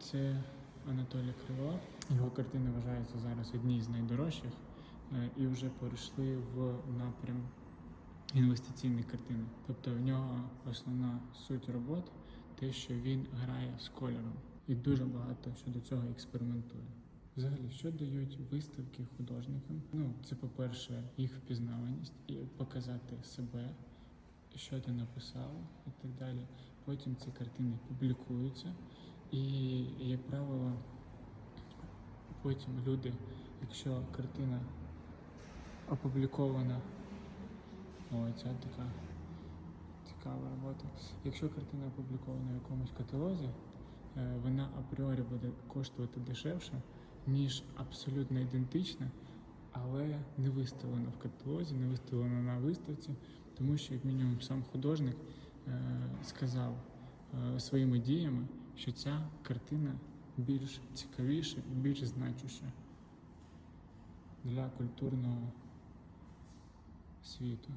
Це Анатолій Крилов. Його картини вважаються зараз одні з найдорожчих е, і вже перейшли в напрям інвестиційних картин. Тобто в нього основна суть робот те, що він грає з кольором і дуже багато щодо цього експериментує. Взагалі, що дають виставки художникам? Ну, це, по-перше, їх впізнаваність і показати себе, що ти написав і так далі. Потім ці картини публікуються, і, як правило, потім люди, якщо картина опублікована, о, ця така цікава робота. Якщо картина опублікована в якомусь каталозі, е, вона апріорі буде коштувати дешевше, ніж абсолютно ідентична, але не виставлена в каталозі, не виставлена на виставці, тому що, як мінімум, сам художник е, сказав е, своїми діями, що ця картина більш цікавіша і більш значуща для культурного світу.